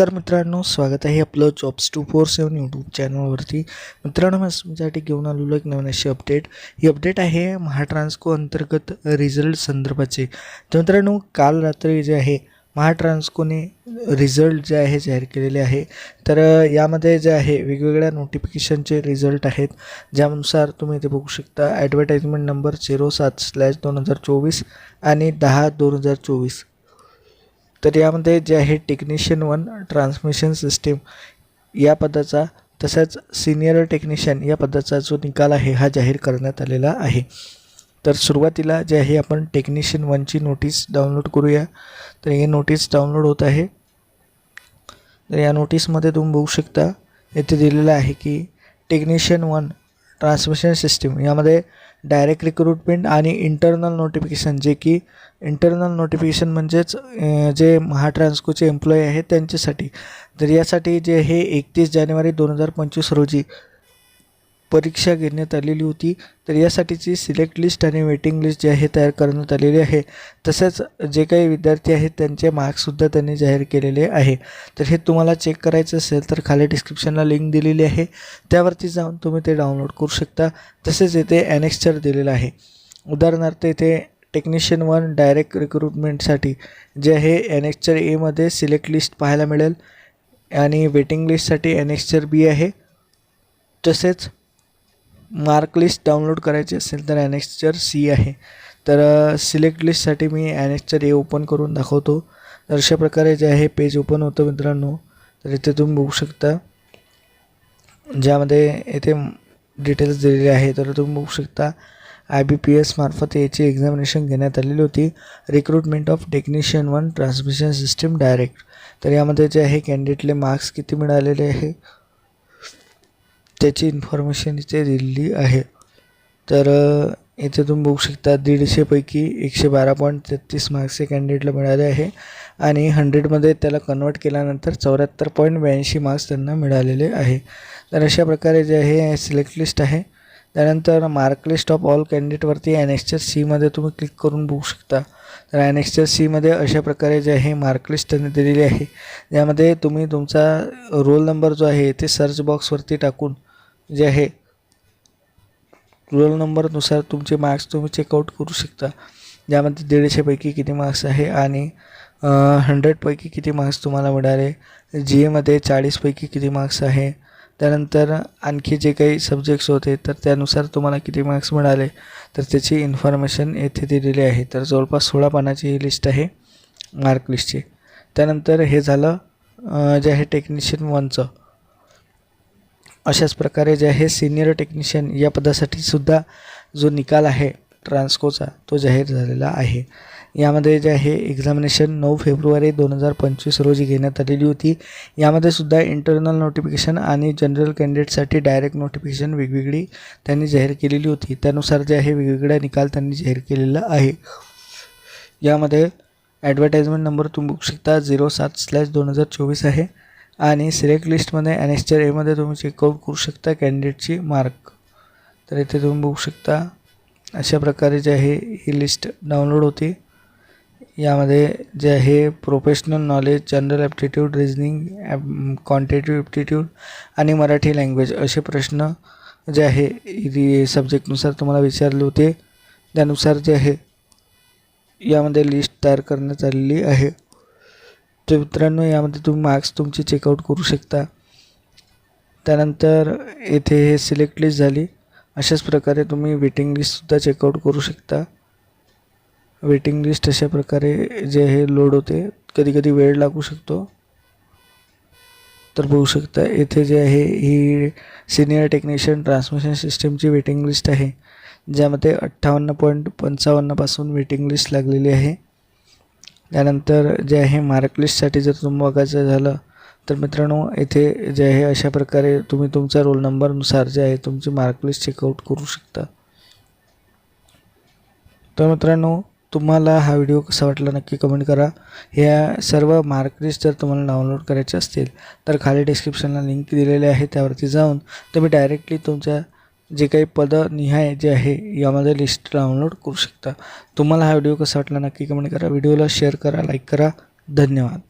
नमस्कार मित्रांनो स्वागत आहे आपलं jobs two four seven YouTube चॅनलवरती मित्रांनो मी तुमच्यासाठी घेऊन आलेलो एक नवीन अशी अपडेट ही अपडेट आहे महाट्रान्सको अंतर्गत रिझल्ट संदर्भाचे. तर मित्रांनो काल रात्री जे आहे महाट्रान्सकोने रिझल्ट जे आहे जाहीर केलेले आहे. तर यामध्ये जे आहे वेगवेगळ्या नोटिफिकेशनचे रिझल्ट आहेत. ज्यानुसार तुम्ही इथे बघू शकता ॲडव्हर्टाईजमेंट नंबर झिरो सात स्लॅश दोन हजार चोवीस आणि दहा दोन हजार चोवीस. तर यामध्ये जे आहे टेक्निशियन वन ट्रान्समिशन सिस्टीम या पदाचा तसंच सिनियर टेक्निशियन या पदाचा जो निकाल आहे हा जाहीर करण्यात आलेला आहे. तर सुरुवातीला जे आहे आपण टेक्निशियन वनची नोटीस डाउनलोड करूया. तर ही नोटीस डाउनलोड होत आहे. तर या नोटीसमध्ये तुम्ही बघू शकता येथे दिलेलं आहे की टेक्निशियन वन ट्रान्समिशन सिस्टीम यामध्ये डायरेक्ट रिक्रुटमेंट आणि इंटरनल नोटिफिकेशन जे की इंटरनल नोटिफिकेशन म्हणजेच जे महाट्रान्सकोचे एम्प्लॉई आहेत त्यांच्यासाठी. तर यासाठी जे हे एकतीस जानेवारी दोन हजार पंचवीस रोजी परीक्षा घेण्यात आलेली होती. तर यासाठीची सिलेक्ट लिस्ट आणि वेटिंग लिस्ट जी आहे तयार करण्यात आलेली आहे. तसेच जे काही विद्यार्थी आहेत त्यांचे मार्क्ससुद्धा त्यांनी जाहीर केलेले आहे. तर हे तुम्हाला चेक करायचं असेल तर खाली डिस्क्रिप्शनला लिंक दिलेली आहे. त्यावरती जाऊन तुम्ही ते डाउनलोड करू शकता. तसेच येथे ॲनेक्स्चर दिलेलं आहे. उदाहरणार्थ इथे टेक्निशियन वन डायरेक्ट रिक्रुटमेंटसाठी जे आहे ॲनेक्स्चर एमध्ये सिलेक्ट लिस्ट पाहायला मिळेल. आणि वेटिंग लिस्टसाठी ॲनेक्स्चर बी आहे. तसेच मार्क लिस्ट डाउनलोड करायची असेल तर ॲनेक्स्चर सी आहे. तर सिलेक्ट लिस्टसाठी मी ॲनेक्स्चर ए ओपन करून दाखवतो. तर अशा प्रकारे जे आहे पेज ओपन होतं मित्रांनो. तर इथे तुम्ही बघू शकता. ज्यामध्ये येथे डिटेल्स दिलेले आहे. तर तुम्ही बघू शकता आय बी पी एसमार्फत याची एक्झामिनेशन घेण्यात आलेली होती. Recruitment of technician one transmission system direct तर यामध्ये जे आहे कॅन्डिडेटले मार्क्स किती मिळालेले आहे? त्याची इन्फॉर्मेशन इथे दिलेली आहे. तर इथे तुम्ही बघू शकता दीडशेपैकी एकशे बारा पॉईंट तेहतीस मार्क्स हे कॅन्डिडेटला मिळाले आहे. आणि हंड्रेडमध्ये त्याला कन्वर्ट केल्यानंतर चौऱ्याहत्तर पॉईंट ब्याऐंशी मार्क्स त्यांना मिळालेले आहे. तर अशा प्रकारे जे आहे सिलेक्ट लिस्ट आहे. त्यानंतर मार्क लिस्ट ऑफ ऑल कॅन्डिडेटवरती एक्सचर सीमध्ये तुम्ही क्लिक करून बघू शकता. तर एन एक्सचर सीमध्ये अशा प्रकारे जे आहे मार्क लिस्ट त्यांनी दिलेली आहे. यामध्ये तुम्ही तुमचा रोल नंबर जो आहे ते सर्च बॉक्सवरती टाकून जे आहे रोल नंबरनुसार तुमचे मार्क्स तुम्ही चेकआउट करू शकता. ज्यामध्ये दीडशेपैकी किती मार्क्स आहे आणि हंड्रेडपैकी किती मार्क्स तुम्हाला मिळाले जी एमध्ये चाळीसपैकी किती मार्क्स आहे. त्यानंतर आणखी जे काही सब्जेक्ट्स होते तर त्यानुसार तुम्हाला किती मार्क्स मिळाले तर त्याची इन्फॉर्मेशन येथे दिलेली आहे. तर जवळपास सोळा पानाची ही लिस्ट आहे मार्क लिस्टची त्यानंतर हे झालं जे आहे टेक्निशियन वनचं अशाच प्रकारे जे आहे सिनियर टेक्निशियन या पदासाठी सुद्धा जो निकाल आहे ट्रान्सकोचा तो जाहीर झालेला आहे. यामध्ये जे आहे एक्झामिनेशन नऊ फेब्रुवारी दोन हजार पंचवीस रोजी घेण्यात आलेली होती. यामध्ये सुद्धा इंटरनल नोटिफिकेशन आणि जनरल कॅन्डिडेटसाठी डायरेक्ट नोटिफिकेशन वेगवेगळी त्यांनी जाहीर केलेली होती. त्यानुसार जे आहे वेगवेगळा निकाल त्यांनी जाहीर केलेला आहे. यामध्ये ॲडव्हर्टाईजमेंट नंबर तुम्ही बघू शकता झिरो सात स्लॅश दोन हजार चोवीस आहे. आणि सिलेक्ट लिस्टमध्ये ॲनेस्टर एमध्ये तुम्ही चेकआउट करू शकता कॅन्डिडेटची मार्क तर इथे तुम्ही बघू शकता अशा प्रकारे जे आहे ही लिस्ट डाउनलोड होती. यामध्ये जे आहे professional knowledge general aptitude reasoning quantitative aptitude आणि मराठी लँग्वेज असे प्रश्न जे आहे सब्जेक्टनुसार तुम्हाला विचारले होते. त्यानुसार जे आहे यामध्ये लिस्ट तयार करण्यात आलेली आहे. तर मित्रांनो यामध्ये तुम्ही मार्क्स तुमचे चेकआउट करू शकता. त्यानंतर येथे हे सिलेक्ट लिस्ट झाली. अशाच प्रकारे तुम्ही वेटिंग लिस्टसुद्धा चेकआउट करू शकता. वेटिंग लिस्ट अशा प्रकारे जे आहे लोड होते कधी कधी वेळ लागू शकतो. तर बघू शकता येथे जे आहे ही सिनियर टेक्निशियन ट्रान्समिशन सिस्टीमची वेटिंग लिस्ट आहे. ज्यामध्ये अठ्ठावन्न पॉईंट पंचावन्नपासून वेटिंग लिस्ट लागलेली आहे. त्यानंतर जे आहे मार्कलिस्टसाठी जर तुम्ही बघायचं झालं तर मित्रांनो येथे जे आहे अशा प्रकारे तुम्ही तुमचा रोल नंबरनुसार जे आहे तुमची मार्कलिस्ट चेकआउट करू शकता. तर मित्रांनो तुम्हाला हा व्हिडिओ कसा वाटला नक्की कमेंट करा. ह्या सर्व मार्कलिस्ट जर तुम्हाला डाउनलोड करायचे असतील तर खाली डिस्क्रिप्शनला लिंक दिलेली आहे त्यावरती जाऊन तुम्ही डायरेक्टली तुमच्या जे काही पदनिहाय जे आहे यामध्ये लिस्ट डाउनलोड करू शकता. तुम्हाला हा व्हिडिओ कसा वाटला नक्की कमेंट करा. व्हिडिओला शेअर करा लाईक करा. धन्यवाद.